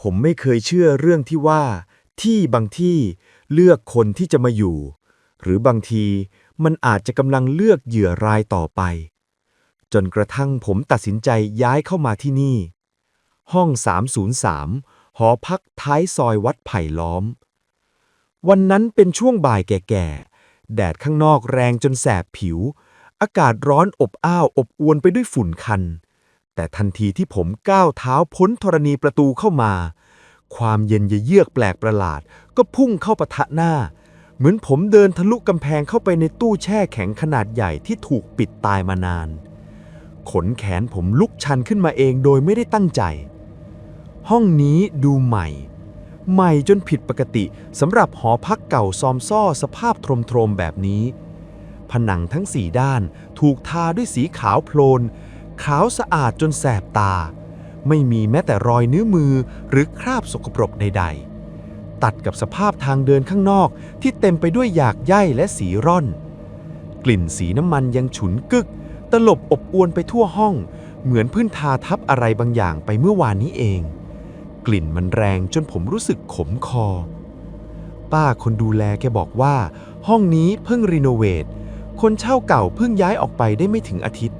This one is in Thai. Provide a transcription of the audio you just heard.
ผมไม่เคยเชื่อเรื่องที่ว่า ที่บางที่เลือกคนที่จะมาอยู่ หรือบางทีมันอาจจะกำลังเลือกเหยื่อรายต่อไป จนกระทั่งผมตัดสินใจย้ายเข้ามาที่นี่ ห้อง 303 หอพักท้ายซอยวัดไผ่ล้อม วันนั้นเป็นช่วงบ่ายแก่ๆ แดดข้างนอกแรงจนแสบผิว อากาศร้อนอบอ้าวอบอวนไปด้วยฝุ่นคัน แต่ทันทีที่ผมก้าวเท้าพ้นธรณีประตูเข้ามา ความเย็นเยือกแปลกประหลาด ก็พุ่งเข้าปะทะหน้า เหมือนผมเดินทะลุกำแพงเข้าไปในตู้แช่แข็งขนาดใหญ่ที่ถูกปิดตายมานาน ขนแขนผมลุกชันขึ้นมาเองโดยไม่ได้ตั้งใจ ห้องนี้ดูใหม่ ใหม่จนผิดปกติสำหรับหอพักเก่าซอมซ่อสภาพโทรมๆแบบนี้ ผนังทั้งสี่ด้านถูกทาด้วยสีขาวโพลน ขาวสะอาดจนแสบตา ไม่มีแม้แต่รอยนิ้วมือหรือคราบสกปรกใด ๆ ตัดกับสภาพทางเดินข้างนอกที่เต็มไปด้วยหยากใยและสีร่อน กลิ่นสีน้ำมันยังฉุนกึก ตลบอบอวนไปทั่วห้อง เหมือนพื้นทาทับอะไรบางอย่างไปเมื่อวานนี้เอง กลิ่นมันแรงจนผมรู้สึกขมคอ ป้าคนดูแลแกบอกว่า ห้องนี้เพิ่งรีโนเวทคนเช่าเก่าเพิ่งย้ายออกไปได้ไม่ถึงอาทิตย์